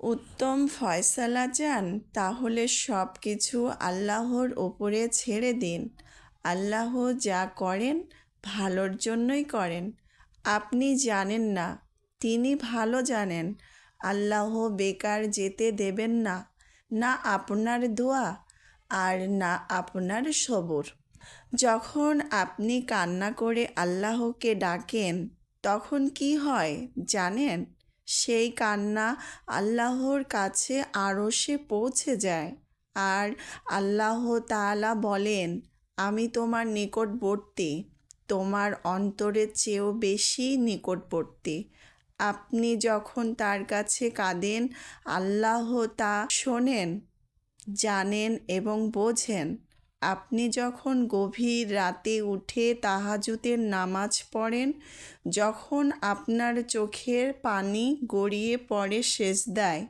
উত্তম ফয়সালা চান তাহলে সব কিছু আল্লাহর ওপরে ছেড়ে দিন। আল্লাহ যা করেন, ভালোর জন্যই করেন। আপনি জানেন না, তিনি ভালো জানেন। আল্লাহ বেকার যেতে দেবেন না না আপনার দোয়া আর না আপনার সবর। যখন আপনি কান্না করে আল্লাহকে ডাকেন, তখন কি হয় জানেন? সেই কান্না আল্লাহর কাছে আরও সে পৌঁছে যায়। আর আল্লাহ তাআলা বলেন, আমি তোমার নিকটবর্তী, তোমার অন্তরের চেয়েও বেশি নিকটবর্তী। আপনি যখন তার কাছে কাঁদেন, আল্লাহ তা শোনেন, জানেন এবং বোঝেন। আপনি যখন গভীর রাতে উঠে তাহাজুদের নামাজ পড়েন, যখন আপনার চোখের পানি গড়িয়ে পড়ে শেষ দেয়,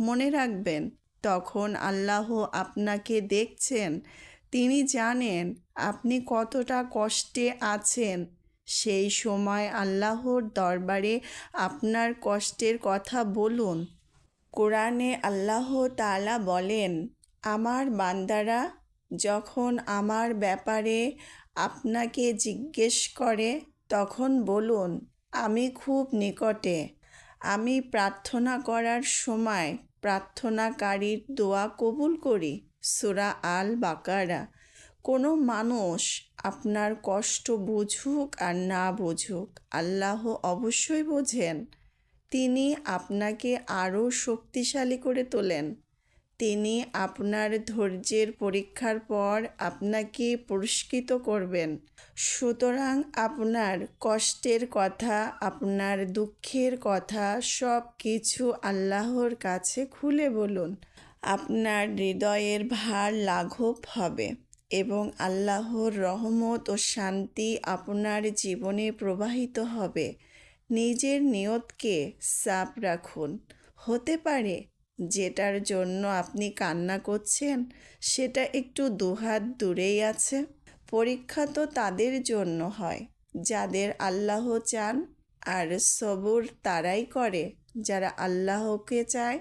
মনে রাখবেন, তখন আল্লাহ আপনাকে দেখছেন। তিনি জানেন আপনি কতটা কষ্টে আছেন। সেই সময় আল্লাহর দরবারে আপনার কষ্টের কথা বলুন। কোরআনে আল্লাহ তালা বলেন, আমার বান্দারা যখন আমার ব্যাপারে আপনাকে জিজ্ঞেস করে, তখন বলুন, আমি খুব নিকটে। আমি প্রার্থনা করার সময় প্রার্থনাকারীর দোয়া কবুল করি। সুরা আল বাকারা কোনো মানুষ আপনার কষ্ট বুঝুক আর না বুঝুক, আল্লাহ অবশ্যই বোঝেন। তিনি আপনাকে আরও শক্তিশালী করে তোলেন। তিনি আপনার ধৈর্যের পরীক্ষার পর আপনাকে পুরস্কৃত করবেন। সুতরাং আপনার কষ্টের কথা, আপনার দুঃখের কথা সব কিছু আল্লাহর কাছে খুলে বলুন। আপনার হৃদয়ের ভার লাঘব হবে এবং আল্লাহর রহমত ও শান্তি আপনার জীবনে প্রবাহিত হবে। নিজের নিয়তকে সাফ রাখুন। হতে পারে যেটার জন্য আপনি কান্না করছেন, সেটা একটু দুহাত দূরেই আছে। পরীক্ষা তো তাদের জন্য হয়। যাদের আল্লাহ চান আর সবুর তারাই করে, যারা আল্লাহকে চায়।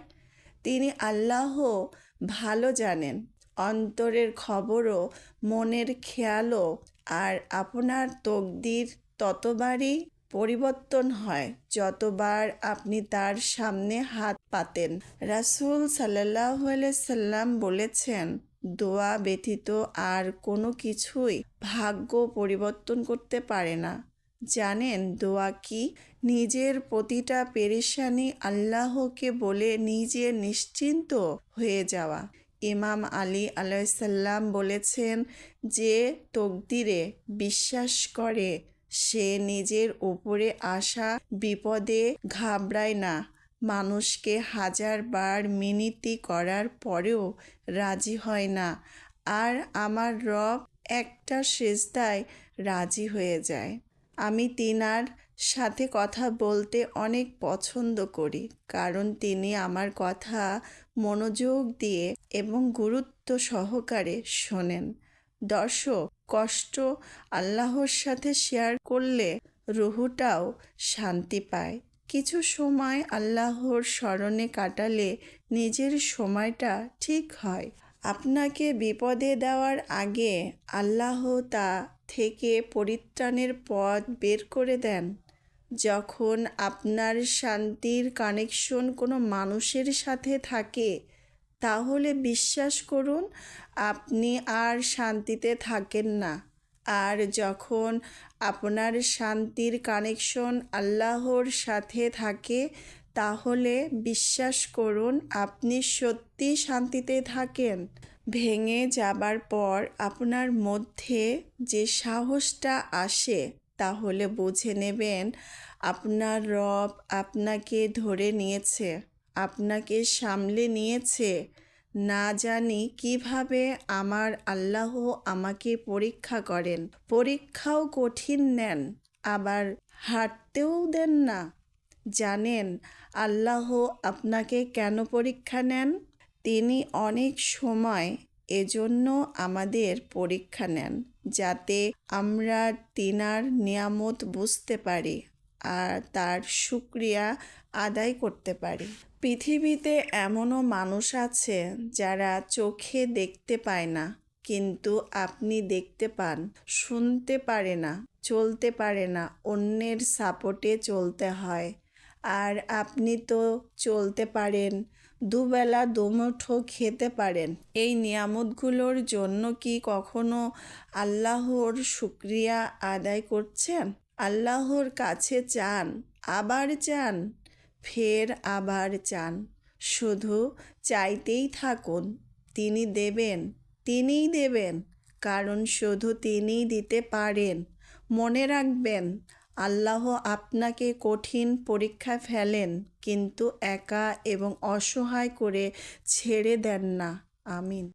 তিনি আল্লাহ ভালো জানেন। অন্তরের খবরও, মনের খেয়ালও, আর আপনার তকদির ততবারই পরিবর্তন হয় যতবার আপনি তার সামনে হাত পাতেন। রাসূল সাল্লাহ সাল্লাম বলেছেন, দোয়া ব্যতীত আর কোনো কিছুই ভাগ্য পরিবর্তন করতে পারে না। জানেন, দোয়া কি? নিজের প্রতিটা পেরেশানি আল্লাহকে বলে নিজে নিশ্চিন্ত হয়ে যাওয়া। ইমাম আলী আলাইসাল্লাম বলেছেন যে, তকদিরে বিশ্বাস করে সে নিজের উপরে আসা বিপদে ঘাবড়ায় না। মানুষকে হাজারবার মিনতি করার পরেও রাজি হয় না। আর আমার রব একটা সেজদায় রাজি হয়ে যায়। আমি তিনার সাথে কথা বলতে অনেক পছন্দ করি, কারণ তিনি আমার কথা মনোযোগ দিয়ে এবং গুরুত্ব সহকারে শোনেন। দর্শক কষ্ট আল্লাহর সাথে শেয়ার করলে রুহুটাও শান্তি পায়। কিছু সময় আল্লাহর স্মরণে কাটালে নিজের সময়টা ঠিক হয়। আপনাকে বিপদে দেওয়ার আগে আল্লাহ তা থেকে পরিত্রাণের পথ বের করে দেন। যখন আপনার শান্তির কানেকশন কোনো মানুষের সাথে থাকে তাহলে বিশ্বাস করুন, আপনি আর শান্তিতে থাকেন না। আর যখন আপনার শান্তির কানেকশন আল্লাহর সাথে থাকে, তাহলে বিশ্বাস করুন, আপনি সত্যি শান্তিতে থাকেন। ভেঙে যাবার পর আপনার মধ্যে যে সাহসটা আসে, তাহলে বুঝে নেবেন, আপনার রব আপনাকে ধরে নিয়েছে। আপনাকে সামলে নিয়েছে। না জানি কীভাবে আমার আল্লাহ আমাকে পরীক্ষা করেন। পরীক্ষাও কঠিন নেন, আবার হাঁটতেও দেন না। জানেন, আল্লাহ আপনাকে কেন পরীক্ষা নেন? তিনি অনেক সময় এজন্য আমাদের পরীক্ষা নেন, যাতে আমরা তিনার নিয়ামত বুঝতে পারি। আর তার শুক্রিয়া আদায় করতে পারি। পৃথিবীতে এমনও মানুষ আছে যারা চোখে দেখতে পায় না, কিন্তু আপনি দেখতে পান, শুনতে পারে না, চলতে পারে না, অন্যের সাপোর্টে চলতে হয়। আর আপনি তো চলতে পারেন, দুবেলা দুমুঠো খেতে পারেন। এই নিয়ামতগুলোর জন্য কি কখনো আল্লাহর শুক্রিয়া আদায় করছেন? আল্লাহর কাছে চান, আবার চান, ফের আবার চান। শুধু চাইতেই থাকুন, তিনি দেবেন, তিনিই দেবেন, কারণ শুধু তিনিই দিতে পারেন। মনে রাখবেন, আল্লাহ আপনাকে কঠিন পরীক্ষা ফেলেন, কিন্তু একা এবং অসহায় করে ছেড়ে দেন না। আমিন।